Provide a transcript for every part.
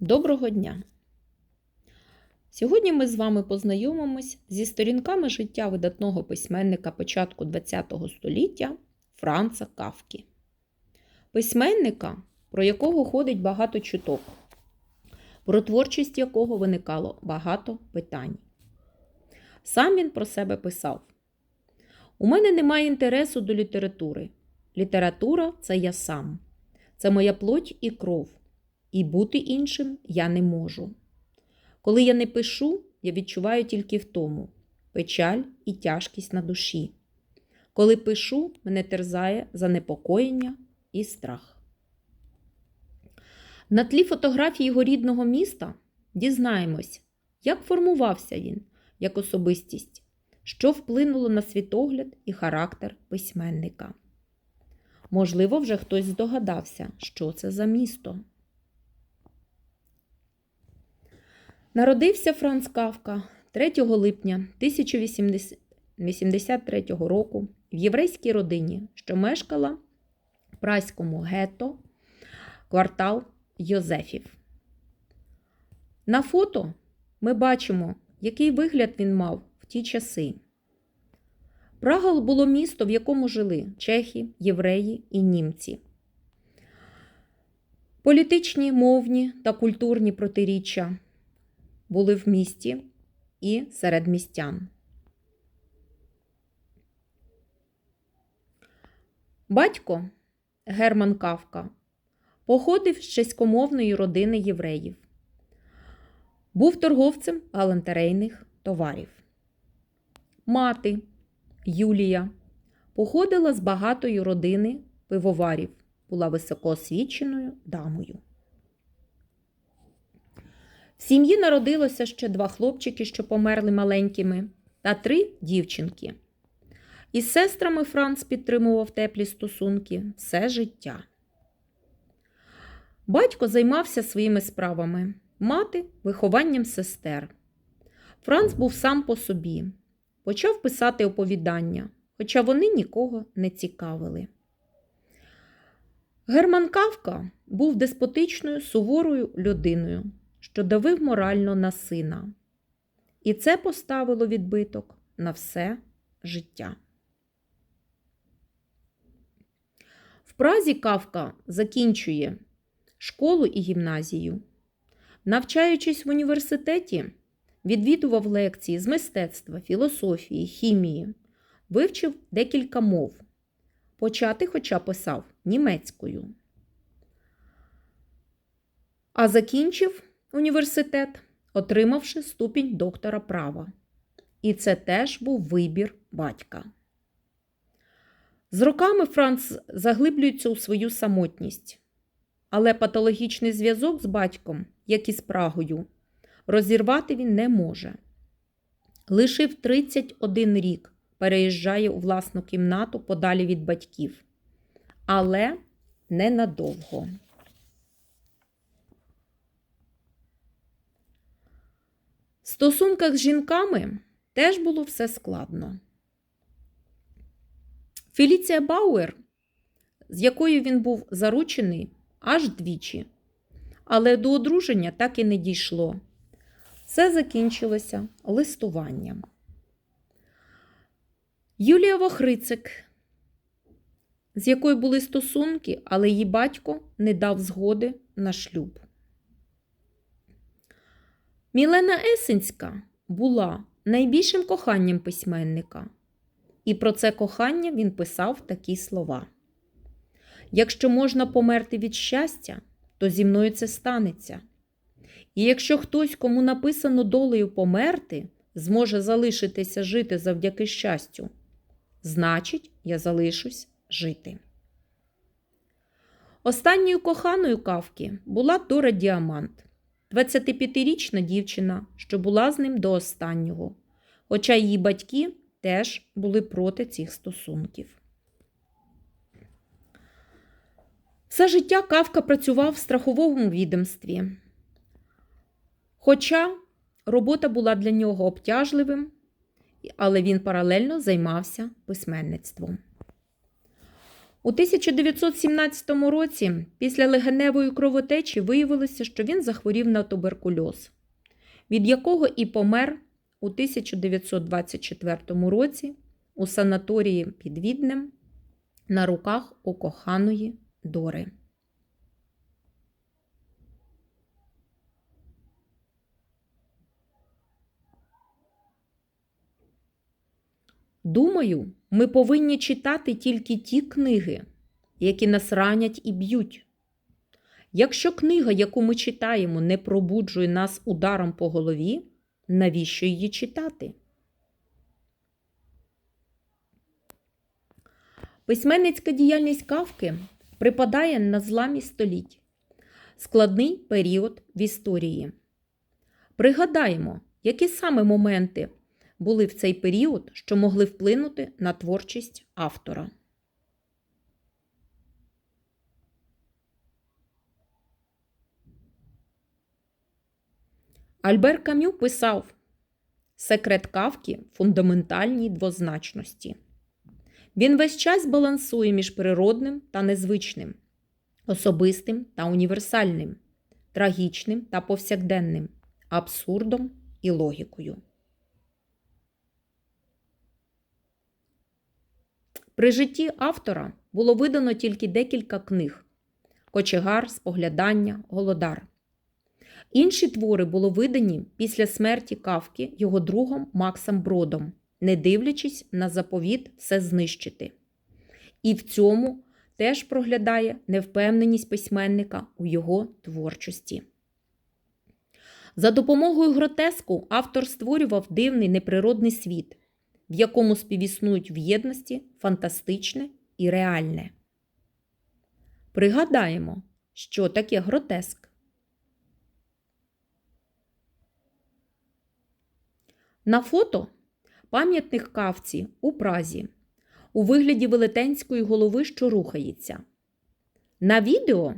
Доброго дня! Сьогодні ми з вами познайомимось зі сторінками життя видатного письменника початку ХХ століття Франца Кавкі. Письменника, про якого ходить багато чуток, про творчість якого виникало багато питань. Сам він про себе писав: У мене немає інтересу до літератури. Література це я сам, це моя плоть і кров і бути іншим я не можу. Коли я не пишу, я відчуваю тільки втому, печаль і тяжкість на душі. Коли пишу, мене терзає занепокоєння і страх. На тлі фотографії його рідного міста дізнаємось, як формувався він як особистість, що вплинуло на світогляд і характер письменника. Можливо, вже хтось здогадався, що це за місто. Народився Франц Кавка 3 липня 1083 року в єврейській родині, що мешкала в праському гетто, квартал Йозефів. На фото ми бачимо, який вигляд він мав в ті часи. Прага було місто, в якому жили чехи, євреї і німці. Політичні, мовні та культурні протиріччя були в місті і серед містян. Батько Герман Кавка походив з чеськомовної родини євреїв. Був торговцем галантерейних товарів. Мати Юлія походила з багатої родини пивоварів, була високоосвіченою дамою. В сім'ї народилося ще два хлопчики, що померли маленькими, та три дівчинки. Із сестрами Франц підтримував теплі стосунки все життя. Батько займався своїми справами, мати вихованням сестер. Франц був сам по собі, почав писати оповідання, хоча вони нікого не цікавили. Герман Кавка був деспотичною суворою людиною що давив морально на сина. І це поставило відбиток на все життя. В Празі Кавка закінчує школу і гімназію. Навчаючись в університеті, відвідував лекції з мистецтва, філософії, хімії, вивчив декілька мов. Почати, хоча писав німецькою. А закінчив університет, отримавши ступінь доктора права. І це теж був вибір батька. З роками Франц заглиблюється у свою самотність, але патологічний зв'язок з батьком, як і з Прагою, розірвати він не може. Лише в 31 рік переїжджає у власну кімнату подалі від батьків, але ненадовго. В стосунках з жінками теж було все складно. Феліція Бауер, з якою він був заручений аж двічі, але до одруження так і не дійшло. Все закінчилося листуванням. Юлія Вохрицик, з якою були стосунки, але її батько не дав згоди на шлюб. Мілена Есенська була найбільшим коханням письменника, і про це кохання він писав такі слова: Якщо можна померти від щастя, то зі мною це станеться. І якщо хтось, кому написано долею померти, зможе залишитися жити завдяки щастю, значить, я залишусь жити. Останньою коханою кавки була Дора Діамант. 25-річна дівчина, що була з ним до останнього, хоча її батьки теж були проти цих стосунків. Все життя Кавка працював в страховому відомстві. Хоча робота була для нього обтяжливим, але він паралельно займався письменництвом. У 1917 році після легеневої кровотечі виявилося, що він захворів на туберкульоз, від якого і помер у 1924 році у санаторії під Віднем на руках у коханої Дори. Думаю, ми повинні читати тільки ті книги, які нас ранять і б'ють. Якщо книга, яку ми читаємо, не пробуджує нас ударом по голові, навіщо її читати? Письменницька діяльність Кавки припадає на зламі століть, складний період в історії. Пригадаємо, які саме моменти були в цей період, що могли вплинути на творчість автора. Альбер Кам'ю писав Секрет кавки фундаментальній двозначності. Він весь час балансує між природним та незвичним, особистим та універсальним, трагічним та повсякденним, абсурдом і логікою. При житті автора було видано тільки декілька книг: Кочегар, Споглядання, Голодар. Інші твори були видані після смерті Кавки його другом Максом Бродом, не дивлячись на заповіт все знищити. І в цьому теж проглядає невпевненість письменника у його творчості. За допомогою гротеску автор створював дивний неприродний світ, в якому співіснують в єдності фантастичне і реальне. Пригадаємо, що таке гротеск. На фото пам'ятник кавці у Празі у вигляді велетенської голови, що рухається. На відео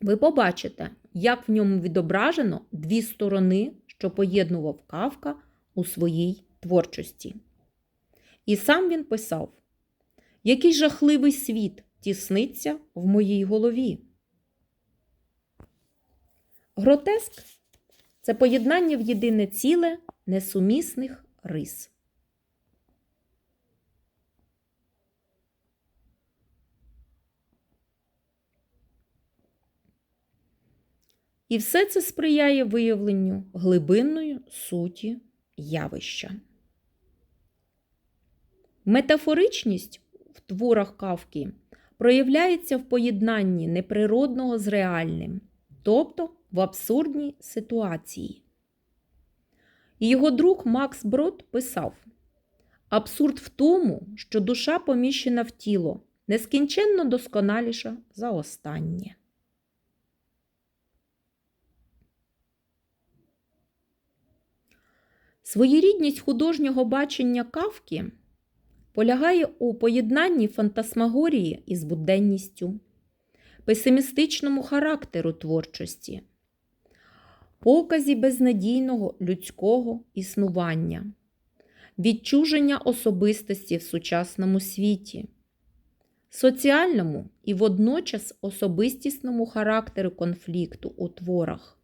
ви побачите, як в ньому відображено дві сторони, що поєднував Кавка у своїй творчості. І сам він писав, який жахливий світ тісниться в моїй голові. Гротеск це поєднання в єдине ціле несумісних рис. І все це сприяє виявленню глибинної суті явища. Метафоричність в творах Кавки проявляється в поєднанні неприродного з реальним, тобто в абсурдній ситуації. Його друг Макс Брод писав: Абсурд в тому, що душа поміщена в тіло, нескінченно досконаліша за останнє. Своєрідність художнього бачення кавки полягає у поєднанні фантасмагорії із буденністю, песимістичному характеру творчості, показі безнадійного людського існування, відчуження особистості в сучасному світі, соціальному і водночас особистісному характеру конфлікту у творах,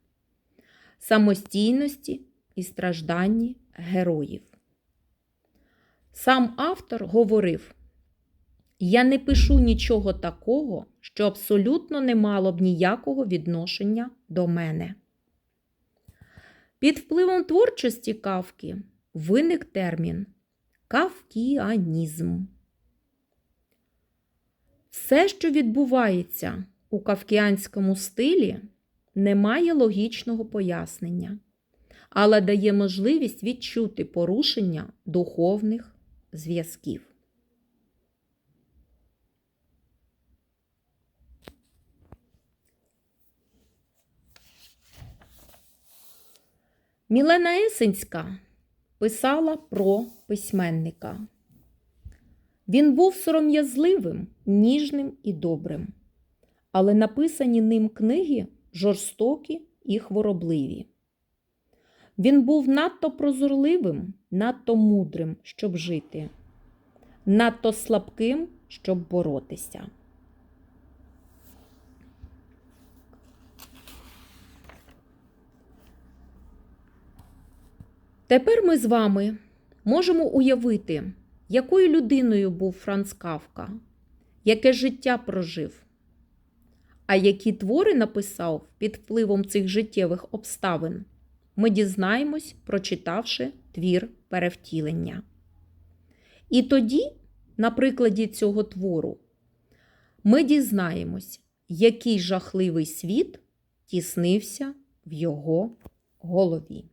самостійності і стражданні героїв. Сам автор говорив: Я не пишу нічого такого, що абсолютно не мало б ніякого відношення до мене. Під впливом творчості кавки виник термін кавкіанізм. Все, що відбувається у кавкіанському стилі, не має логічного пояснення, але дає можливість відчути порушення духовних зв'язків. Мілена Есенська писала про письменника. Він був сором'язливим, ніжним і добрим, але написані ним книги жорстокі і хворобливі. Він був надто прозорливим, надто мудрим, щоб жити, надто слабким, щоб боротися. Тепер ми з вами можемо уявити, якою людиною був Франц Кавка, яке життя прожив, а які твори написав під впливом цих життєвих обставин ми дізнаємось, прочитавши твір перевтілення. І тоді, на прикладі цього твору, ми дізнаємось, який жахливий світ тіснився в його голові.